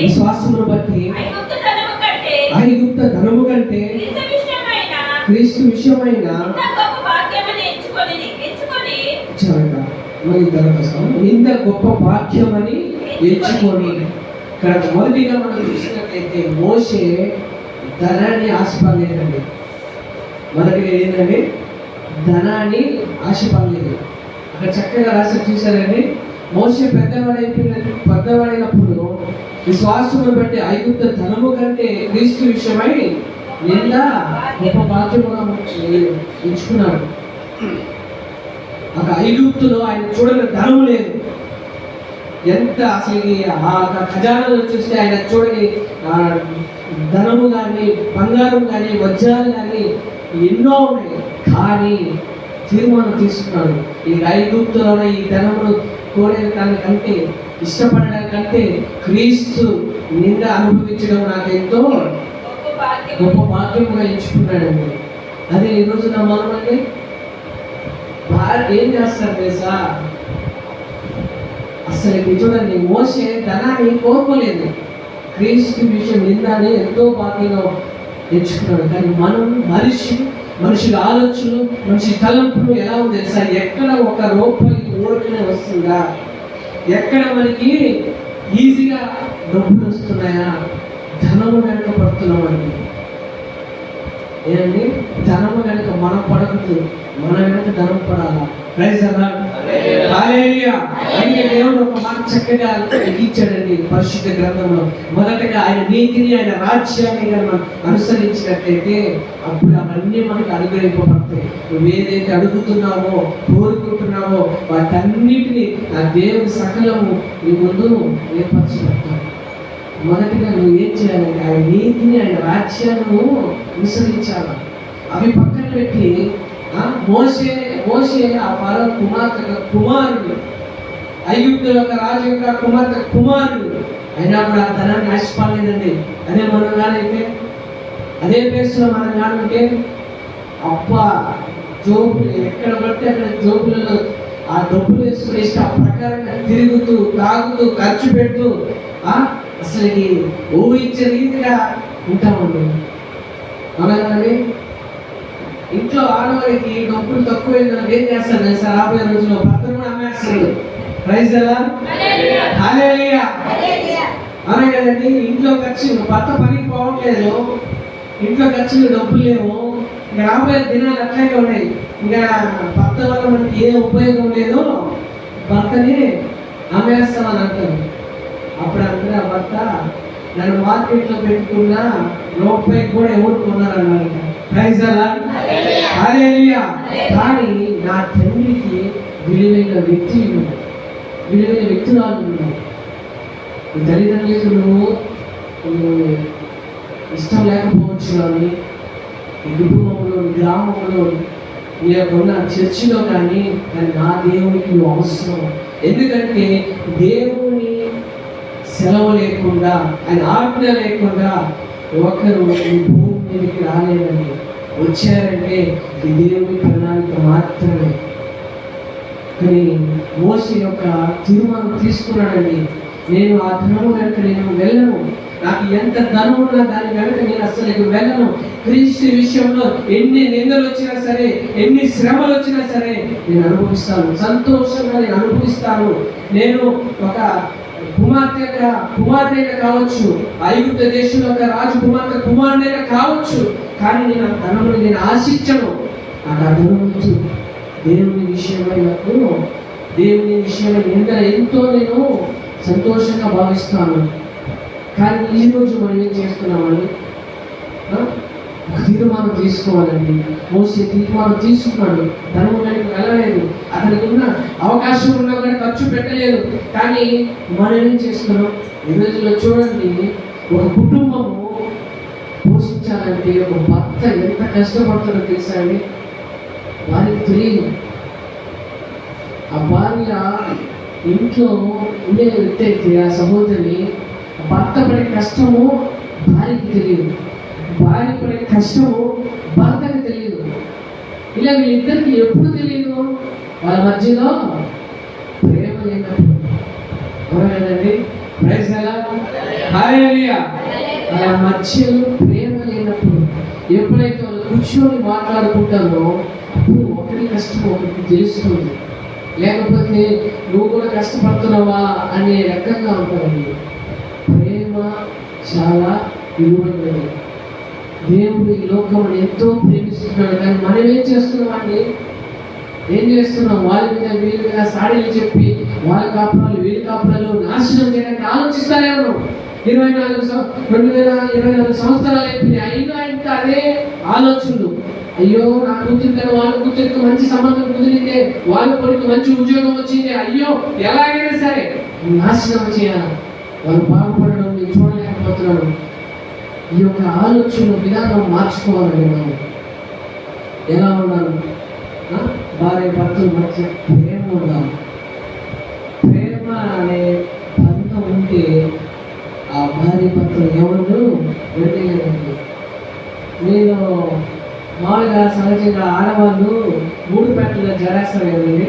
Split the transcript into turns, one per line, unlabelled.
విశ్వాసమును బట్టి ఐగుప్తు ధనము కంటే క్రీస్తు విషయమైన
మరి దరఖాస్తు ఇంత గొప్ప భాగ్యం అని ఎంచుకొని ఇక్కడ మొదటిగా మనం చూసినట్లయితే మోసే ధనాన్ని ఆశపడలేదండి. మొదటిగా ఏంటంటే ధనాన్ని ఆశపడలేదు. అక్కడ చక్కగా రాసి చూశారండి. మోసే పెద్దవాడైపోయిన పెద్దవాడైనప్పుడు విశ్వాసమును బట్టి ఐగుప్త ధనము కంటే క్రీస్తు విషయమై నింద గొప్ప భాగ్యముగా ఎంచుకున్నాడు ఒక ఐగుప్తులో ఆయన చూడని ధనము లేదు. ఎంత అసలు ఆ ఖజానాలో చూస్తే ఆయన చూడని ఆ ధనము కానీ బంగారం కానీ వజ్రాలు కానీ ఎన్నో ఉన్నాయి. కానీ తీర్మానం తీసుకున్నాడు. ఈ ఐగుప్తులోనే ఈ ధనమును కోరేదానికంటే ఇష్టపడడానికంటే క్రీస్తు నింద అనుభవించడం నాకు ఎంతో
గొప్ప భాగ్యం
భాగ్యంగా ఎంచుకున్నాడండి. అదే ఈ రోజు నా మనమండి భార్య ఏం చేస్తారు తెలుసా? అసలు చూడండి మోసే ధనాన్ని కోరుకోలేదు క్రీస్తు విషయం నిందని ఎంతో బాధ్యత ఎంచుకున్నాడు. కానీ మనం మనిషి మనిషి ఆలోచనలు మనిషి తలంపులు ఎలా ఉంది తెలుసా? ఎక్కడ ఒక రూపాయి ఊరికనే వస్తుందా? ఎక్కడ మనకి ఈజీగా డబ్బులు వస్తున్నాయా? ధనము వెనక పడుతున్నామండి ఏమండి? ధనము వెనక మనం పడకూడదు. మన వెనక ధనం పడాలా? ప్రైజ్ అలా హల్లెలూయా. దేవుడు ఒక మాట చక్కగా ఇచ్చాడండి పరిశుద్ధ గ్రంథంలో. మొదటగా ఆయన నీతిని ఆయన రాజ్యాన్ని మనం అనుసరించినట్లయితే అప్పుడు అవన్నీ మనకు అనుగ్రహింపబడతాయి. నువ్వు ఏదైతే అడుగుతున్నావో కోరుకుంటున్నావో వాటన్నిటిని ఆ దేవుని సకలము నీ ముందు ఏర్పరచబడతావు మొదటిగా నువ్వు ఏం చేయాలంటే ఆయన నీతిని ఆయన రాజ్యాన్ని అనుసరించాలి. అవి పక్కన పెట్టి ఆ, మోసే మోసే ఆ పర కుమార్తె కుమారుడు. ఐగుప్తు యొక్క రాజు యొక్క కుమార్తె కుమారుడు. అయినా కూడా ఆ ధనాన్ని నాశపాలేదండి అదే మనం కానైతే అదే ప్లేస్లో మనం కానుంటే అబ్బా జోబులు ఎక్కడ పడితే అక్కడ జోబులలో ఆ డబ్బులు వేసుకునే ఇష్ట ప్రకారంగా తిరుగుతూ తాగుతూ ఖర్చు పెడుతూ అసలు ఊహించే రీతిగా ఉంటామండి. అవునా కదండి? ఇంట్లో ఆడవారికి డబ్బులు తక్కువైందని ఏం చేస్తారు తెలుసా రాబోయే రోజుల్లో భర్తను కూడా అమ్మేస్తారు ప్రైజ్ ఎలా కదండి ఇంట్లో ఖర్చులు. భర్త పనికి పోవట్లేదు. ఇంట్లో ఖర్చులు డబ్బులు లేవు. ఇంకా రాబోయే దినాలు అట్లాగే ఉన్నాయి. ఇంకా భర్త వల్ల మనకి ఏ ఉపయోగం లేదో భర్తని అమ్మేస్తామని అంటారు. అప్పుడు అంటారు ఆ భర్త నన్ను మార్కెట్లో పెట్టుకున్న రూపాయి కూడా ఎవరు కొన్నారన్నారు. కానీ నా తండ్రికి విలువైన వ్యక్తి విలువైన వ్యక్తురాలు ఉన్నాడు తల్లిదండ్రులకు నువ్వు ఇష్టం లేకపోవచ్చు కానీ ఈ కుటుంబంలో ఈ గ్రామంలో నీ యొక్క ఉన్న చర్చిలో కానీ కానీ నా దేవునికి అవసరం. ఎందుకంటే దేవుని సెలవు లేకుండా ఆయన ఆజ్ఞ లేకుండా ఒకరు ఈ భూమి మీదకి వచ్చారంటే ఈ దేవుని ప్రణాళిక మాత్రమే. కానీ మోసి యొక్క తీర్మానం తీసుకున్నాడండి. నేను ఆ ధనము వెనక నేను వెళ్ళను నాకు ఎంత ధనం ఉన్నా దాని వెనక నేను అసలు వెళ్ళను. క్రీస్తు విషయంలో ఎన్ని నిందలు వచ్చినా సరే ఎన్ని శ్రమలు వచ్చినా సరే నేను అనుభవిస్తాను సంతోషంగా నేను అనుభవిస్తాను. నేను ఒక కుమార్తె కుమార్తెగా కావచ్చు. ఐగుప్త దేశంలో ఒక రాజు కుమార్తె కుమారుడైనా కావచ్చు. కానీ నేను ఆ ధనమును నేను ఆశించను. నాకు ఆ దేవుని విషయమైనప్పుడు దేవుని విషయమై ఎంత ఎంతో నేను సంతోషంగా భావిస్తాను. కానీ ఈ రోజు మనం ఏం చేస్తున్నామని తీర్మానం తీసుకోవాలండి మోసే తీర్మానం తీసుకున్నాడు ధనం వెనక వెళ్ళలేదు. అతనికి ఉన్న అవకాశం ఉన్నా కూడా ఖర్చు పెట్టలేదు. కానీ మనం ఏం చేస్తున్నాం? ఈ రోజుల్లో చూడండి ఒక కుటుంబము పోషించాలంటే ఒక భర్త ఎంత కష్టపడుతుందో తెలుసా అండి? వారికి తెలియదు. ఆ భార్య ఇంట్లో ఉండే వ్యక్తి అయితే ఆ సహోదరి భర్త పడే కష్టము భార్యకి తెలియదు. భార్య పడే కష్టము భర్తకు తెలియదు. ఇలా వీళ్ళిద్దరికి ఎప్పుడు తెలియదు? వాళ్ళ మధ్యలో అవునా కదండి ప్రైజ్ ఎలా హల్లెలూయా మధ్యలో ప్రేమ లేనప్పుడు ఎప్పుడైతే వాళ్ళు కూర్చొని మాట్లాడుకుంటారో అప్పుడు ఒకటి కష్టం ఒకరికి తెలుస్తుంది. లేకపోతే నువ్వు కూడా కష్టపడుతున్నావా అనే రకంగా ఉంటారండి ప్రేమ చాలా విలువైనది. దేవుడు ఈ లోకం ఎంతో ప్రేమిస్తున్నాడు కానీ మనం ఏం చేస్తున్నామండి ఏం చేస్తున్నాం? వాళ్ళ మీద వీళ్ళ మీద సాడీలు చెప్పి వాళ్ళ కాపురాలు వీళ్ళ కాపురాలు నాశనం చేయడానికి ఆలోచిస్తానే ఇరవై నాలుగు రెండు వేల ఇరవై నాలుగు సంవత్సరాలు అయిపోయినాయి అయినా ఇంకా అదే ఆలోచనలు. అయ్యో నా కూతురు వాళ్ళ కూతురికి మంచి సంబంధం కుదిరితే వాళ్ళ కొడుకు మంచి ఉద్యోగం వచ్చింది. అయ్యో ఎలాగైనా సరే నాశనం చేయాలి? వాళ్ళు బాగుపడడం నేను చూడలేకపోతున్నాను. ఈ యొక్క ఆలోచన విధానం మార్చుకోవాలి మనం ఎలా ఉండాలి? భార్య భర్తల మధ్య ప్రేమ ఉండాలి. ప్రేమ అనే బంధం ఉంటే ఆ భార్య భర్తలు ఎవరు? వెళ్ళలేదండి నేను మామూలుగా సహజంగా ఆడవాళ్ళు మూడు పెట్టలు జరేస్తారు కదండి